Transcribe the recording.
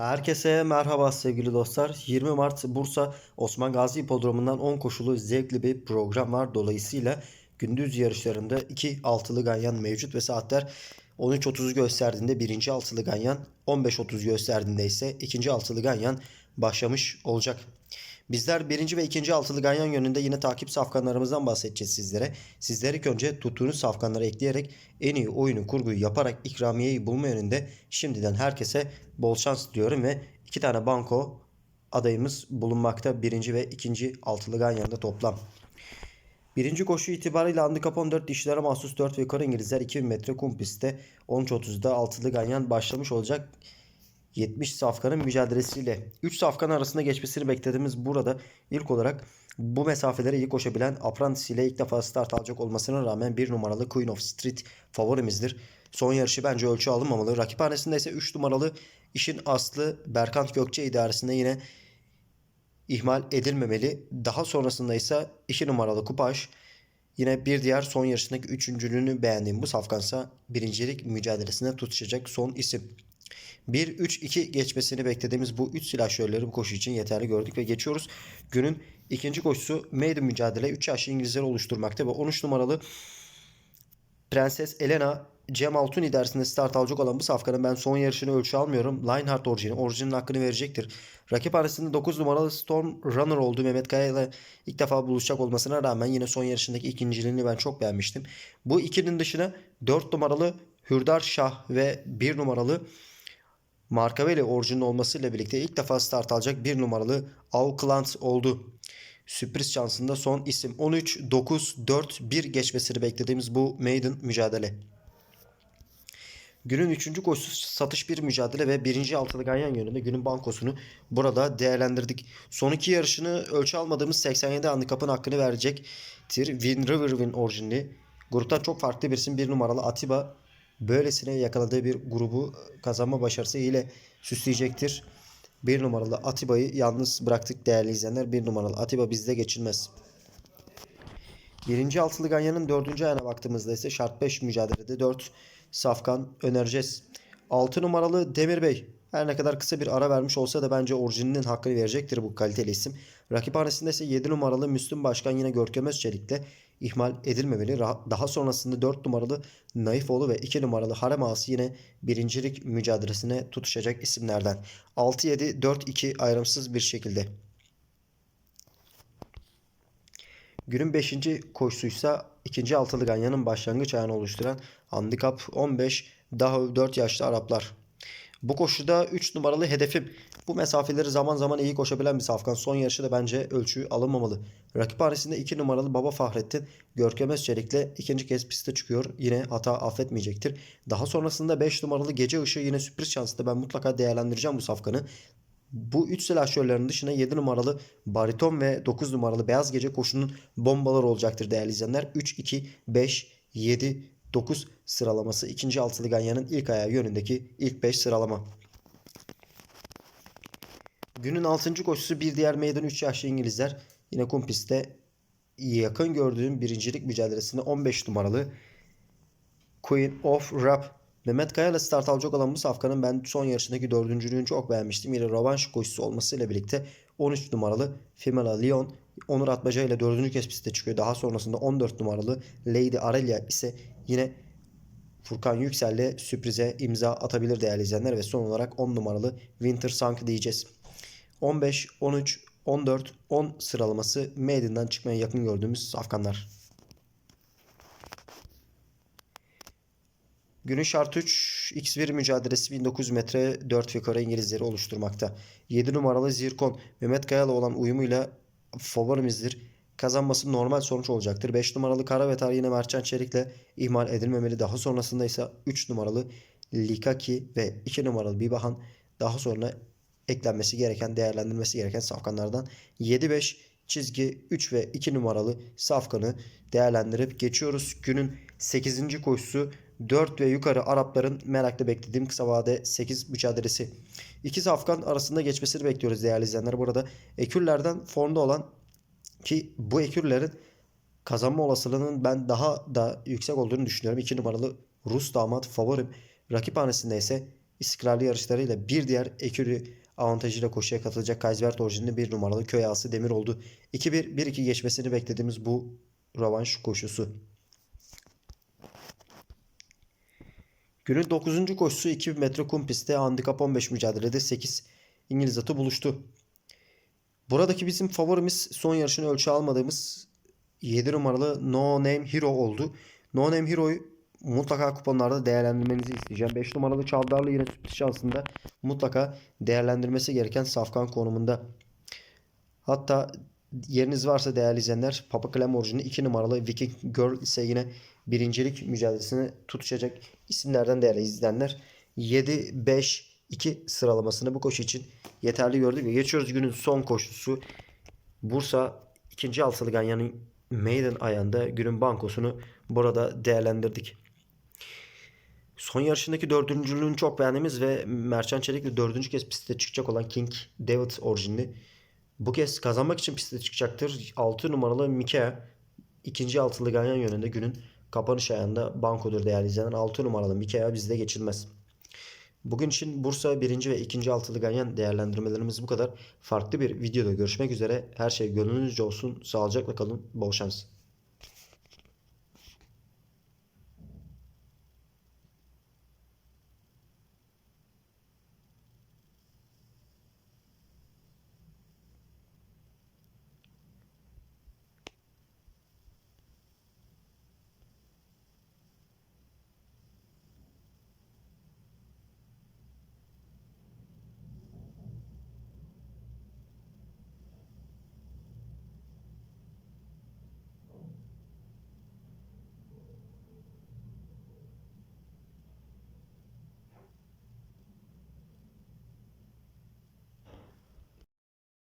Herkese merhaba sevgili dostlar. 20 Mart Bursa Osman Gazi Hipodromu'ndan 10 koşulu zevkli bir program var. Dolayısıyla gündüz yarışlarında 2 altılı ganyan mevcut ve saatler 13.30'u gösterdiğinde birinci altılı ganyan, 15.30 gösterdiğinde ise ikinci altılı ganyan başlamış olacak. Bizler birinci ve ikinci altılı ganyan yönünde yine takip safkanlarımızdan bahsedeceğiz sizlere. Sizler ilk önce tuttuğunuz safkanları ekleyerek en iyi oyunu kurguyu yaparak ikramiyeyi bulma yönünde şimdiden herkese bol şans diliyorum ve iki tane banko adayımız bulunmakta. Birinci ve ikinci altılı ganyanda toplam. Birinci koşu itibariyle handikap 14 dişlere mahsus 4 ve yukarı İngilizler 2000 metre kum pistte 13.30'da altılı ganyan başlamış olacak. 70 safkanın mücadelesiyle 3 safkan arasında geçmesini beklediğimiz burada ilk olarak bu mesafeleri iyi koşabilen Apprentice ile ilk defa start alacak olmasına rağmen 1 numaralı Queen of Street favorimizdir. Son yarışı bence ölçü alınmamalı. Rakiphanesinde ise 3 numaralı işin aslı Berkant Gökçe idaresinde yine ihmal edilmemeli. Daha sonrasında ise 2 numaralı Kupaj Yine bir diğer son yarışındaki üçüncülüğünü beğendiğim bu safkansa birincilik mücadelesine tutuşacak son isim. 1-3-2 geçmesini beklediğimiz bu 3 silahşörleri bu koşu için yeterli gördük ve geçiyoruz. Günün ikinci koşusu maiden mücadele 3 yaşlı İngilizleri oluşturmakta ve 13 numaralı Prenses Elena Cem Altun idaresinde start alacak olan bu safkanın ben son yarışını ölçü almıyorum. Lionheart orijini, orijinin hakkını verecektir. Rakip arasında 9 numaralı Storm Runner olduğu Mehmet Kaya ile ilk defa buluşacak olmasına rağmen yine son yarışındaki ikinciliğini ben çok beğenmiştim. Bu ikinin dışına 4 numaralı Hürdar Şah ve 1 numaralı Markavelli orijinin olmasıyla birlikte ilk defa start alacak 1 numaralı Auckland oldu. Sürpriz şansında son isim 13 9 4 1 geçmesini beklediğimiz bu maiden mücadele. Günün 3. koşusu satış bir mücadele ve 1. altılı ganyan yönünde günün bankosunu burada değerlendirdik. Son iki yarışını ölçü almadığımız 87 handikapın hakkını verecektir. Win River Win orijinli. Gruptan çok farklı bir isim bir numaralı Atiba böylesine yakaladığı bir grubu kazanma başarısı ile süsleyecektir. Bir numaralı Atiba'yı yalnız bıraktık değerli izleyenler. Bir numaralı Atiba bizde geçilmez. Birinci altılı ganyanın dördüncü ayağına baktığımızda ise şart 5 mücadelede 4 safkan önereceğiz. 6 numaralı Demir Bey her ne kadar kısa bir ara vermiş olsa da bence orijininin hakkını verecektir bu kaliteli isim. Rakiphanesinde ise 7 numaralı Müslüm Başkan yine Görkem Özçelik'te ihmal edilmemeli. Daha sonrasında 4 numaralı Naifoğlu ve 2 numaralı Harem yine birincilik mücadelesine tutuşacak isimlerden. 6-7-4-2 ayrımsız bir şekilde. Günün 5. koşusuysa ikinci altılı ganyanın başlangıç ayağını oluşturan handikap 15 daha 4 yaşlı Araplar. Bu koşuda 3 numaralı hedefim. Bu mesafeleri zaman zaman iyi koşabilen bir safkan. Son yarışı da bence ölçü alınmamalı. Rakip hanesinde 2 numaralı Baba Fahrettin Görkem Özçelik'le ikinci kez piste çıkıyor. Yine hata affetmeyecektir. Daha sonrasında 5 numaralı Gece Işığı yine sürpriz şanslı. Ben mutlaka değerlendireceğim bu safkanı. Bu 3 silahşörlerin dışına 7 numaralı Bariton ve 9 numaralı Beyaz Gece koşunun bombaları olacaktır değerli izleyenler. 3, 2, 5, 7, 9 sıralaması ikinci altılı ganyanın ilk ayağı yönündeki ilk 5 sıralama. Günün 6. koşusu bir diğer meydan 3 yaşlı İngilizler. Yine kum pistte yakın gördüğüm birincilik mücadelesinde 15 numaralı Queen of Rap Mehmet Kaya ile start alacak olan bu safkanın ben son yarışındaki dördüncülüğünü çok beğenmiştim. Yine rövanş koşusu olmasıyla birlikte 13 numaralı Femela Leon Onur Atmaca ile dördüncü kez piste çıkıyor. Daha sonrasında 14 numaralı Lady Aurelia ise yine Furkan Yüksel'le sürprize imza atabilir değerli izleyenler ve son olarak 10 numaralı Winter Sunk diyeceğiz. 15, 13, 14, 10 sıralaması Maiden'dan çıkmaya yakın gördüğümüz safkanlar. Günün şart 3 X1 mücadelesi 1900 metre 4 yukarı İngilizleri oluşturmakta. 7 numaralı Zirkon Mehmet Kayalı olan uyumuyla favorimizdir. Kazanması normal sonuç olacaktır. 5 numaralı Karavetar yine Mertcan Çelik'le ihmal edilmemeli. Daha sonrasında ise 3 numaralı Likaki ve 2 numaralı Bibahan daha sonra eklenmesi gereken, değerlendirilmesi gereken safkanlardan 7-5 çizgi 3 ve 2 numaralı safkanı değerlendirip geçiyoruz. Günün 8. koşusu 4 ve yukarı Arapların merakla beklediğim kısa vade 8 mücadelesi. İki safkan arasında geçmesini bekliyoruz değerli izleyenler. Burada ekürlerden formda olan ki bu ekürlerin kazanma olasılığının ben daha da yüksek olduğunu düşünüyorum. 2 numaralı Rus damat favorim. Rakip hanesinde ise istikrarlı yarışlarıyla bir diğer ekürü avantajıyla koşuya katılacak Kaysbert orijinli bir numaralı köy ağası Demir oldu. 2-1, 1-2 geçmesini beklediğimiz bu rövanş koşusu. Günün 9. koşusu 2 metre kum pistte handikap 15 mücadelede 8 İngiliz atı buluştu. Buradaki bizim favorimiz son yarışını ölçü almadığımız 7 numaralı No Name Hero oldu. No Name Hero'yu mutlaka kuponlarda değerlendirmenizi isteyeceğim. 5 numaralı Çavdarlı yine sürpriz şansında mutlaka değerlendirmesi gereken safkan konumunda. Hatta yeriniz varsa değerli izleyenler Papa Clem orijini 2 numaralı Viking Girl ise yine birincilik mücadelesini tutuşacak isimlerden değerli izleyenler. 7, 5, 2 sıralamasını bu koşu için yeterli gördük ve geçiyoruz günün son koşusu. Bursa 2. altılı ganyanın maiden ayağında günün bankosunu burada değerlendirdik. Son yarışındaki dördüncülüğünü çok beğendiğimiz ve Merçan Çelik'le dördüncü kez piste çıkacak olan King David orijinli. Bu kez kazanmak için piste çıkacaktır. 6 numaralı Mikea ikinci altılı ganyan yönünde günün kapanış ayağında bankodur değerli izleyenler. 6 numaralı Mikea bizde geçilmez. Bugün için Bursa 1. ve 2. altılı ganyan değerlendirmelerimiz bu kadar. Farklı bir videoda görüşmek üzere. Her şey gönlünüzce olsun. Sağlıcakla kalın. Bol şans.